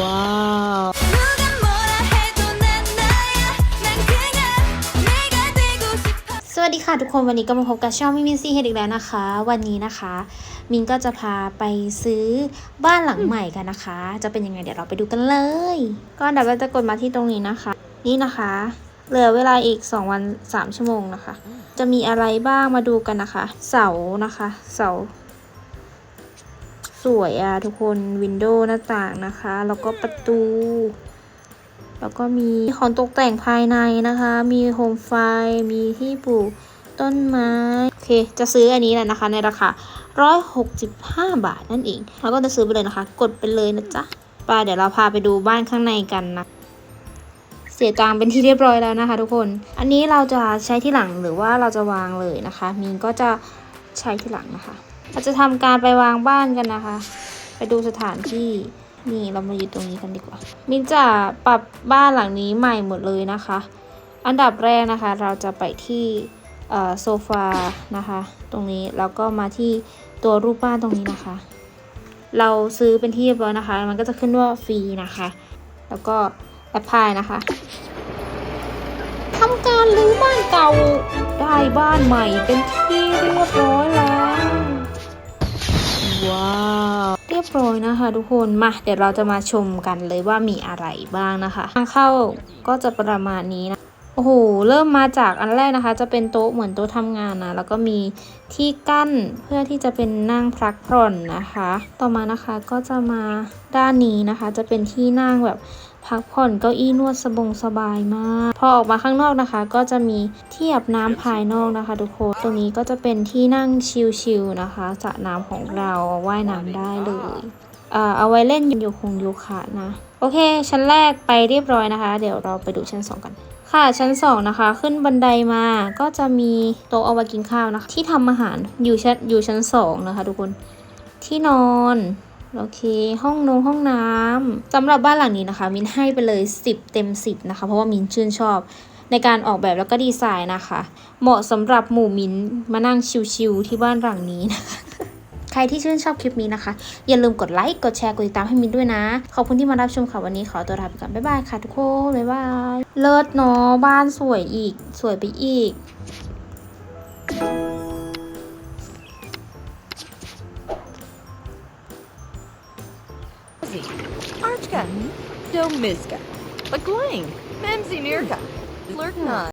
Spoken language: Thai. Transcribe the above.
ว้สวัสดีค่ะทุกคนวันนี้ก็มาพบกับช่องมิมินซี่เฮดอีกแล้วนะคะ วันนี้นะคะ มินก็จะพาไปซื้อบ้านหลังใหม่กันนะคะ จะเป็นยังไงเดี๋ยวเราไปดูกันเลย ก็ดับเราจะกดมาที่ตรงนี้นะคะ นี่นะคะ เหลือเวลาอีก 2 วัน 3 ชั่วโมงนะคะ จะมีอะไรบ้างมาดูกันนะคะ เสานะคะ เสา สวยอะทุกคนวินโดว์หน้าต่างนะคะ แล้วก็ประตู แล้วก็มีของตกแต่งภายในนะคะ มีโคมไฟมีที่ปลูกต้นไม้ โอเค จะซื้ออันนี้แหละนะคะ ในราคา 165 บาทนั่นเองแล้วก็จะซื้อไปเลยนะคะ กดไปเลยนะจ๊ะไปเดี๋ยวเราพาไปดูบ้านข้างในกันนะ เสียตังเป็นที่เรียบร้อยแล้วนะคะ ทุกคน อันนี้เราจะใช้ที่หลังหรือว่าเราจะวางเลยนะคะมีนก็จะใช้ที่หลังนะคะ เราจะทำการไปวางบ้านกันนะคะ ไปดูสถานที่นี่เรามาอยู่ตรงนี้กันดีกว่า มินจะปรับบ้านหลังนี้ใหม่หมดเลยนะคะ อันดับแรกนะคะ เราจะไปที่โซฟานะคะ ตรงนี้แล้วก็มาที่ตัวรูปบ้านตรงนี้นะคะ เราซื้อเป็นที่เรียบร้อยนะคะ มันก็จะขึ้นว่าฟรีนะคะ แล้วก็แอปพลายนะคะทำการรื้อบ้านเก่าได้บ้านใหม่เป็นที่เรียบร้อยแล้ว เรียบร้อยนะคะ ทุกคนมาเดี๋ยวเราจะมาชมกันเลยว่ามีอะไรบ้างนะคะทางเข้าก็จะประมาณนี้นะโอ้โหเริ่มมาจากอันแรกนะคะ จะเป็นโต๊ะเหมือนโต๊ะทำงานนะแล้วก็มีที่กั้นเพื่อที่จะเป็นนั่งพักผ่อนนะคะ ต่อมานะคะก็จะมาด้านนี้นะคะ จะเป็นที่นั่งแบบ พักผ่อนเก้าอี้นวดสบงสบายมาก พอออกมาข้างนอกนะคะ ก็จะมีที่อาบน้ำภายนอกนะคะ ทุกคนตรงนี้ก็จะเป็นที่นั่งชิลๆนะคะสระน้ำของเราว่ายน้ำได้เลยเอ่อเอาไว้เล่นโยคงโยคะนะ โอเค ชั้นแรกไปเรียบร้อยนะคะ เดี๋ยวเราไปดูชั้น 2 กัน ค่ะชั้น 2 นะคะ ขึ้นบันไดมาก็จะมีโต๊ะเอาไว้กินข้าวนะคะ ที่ทำอาหารอยู่ชั้นอยู่ชั้น 2 นะคะ ทุกคนที่นอน โอเค ห้องนงห้องน้ำสำหรับบ้านหลังนี้นะคะ มินให้ไปเลย 10 เต็ม 10 นะคะ เพราะว่ามินชื่นชอบในการออกแบบแล้วก็ดีไซน์นะคะ เหมาะสำหรับหมู่มินมานั่งชิลๆที่บ้านหลังนี้นะคะใครที่ชื่นชอบคลิปนี้นะคะ อย่าลืมกดไลค์กดแชร์กดติดตามให้มินด้วยนะ ขอบคุณที่มารับชมค่ะ วันนี้ขอตัวลาไปก่อนบ๊ายบายค่ะทุกคนบ๊ายบายเลิศเนาะบ้านสวยอีก สวยไปอีก Mimsy, Archka, Domiska, Baglang, Mimsy Nirka, Lurkna.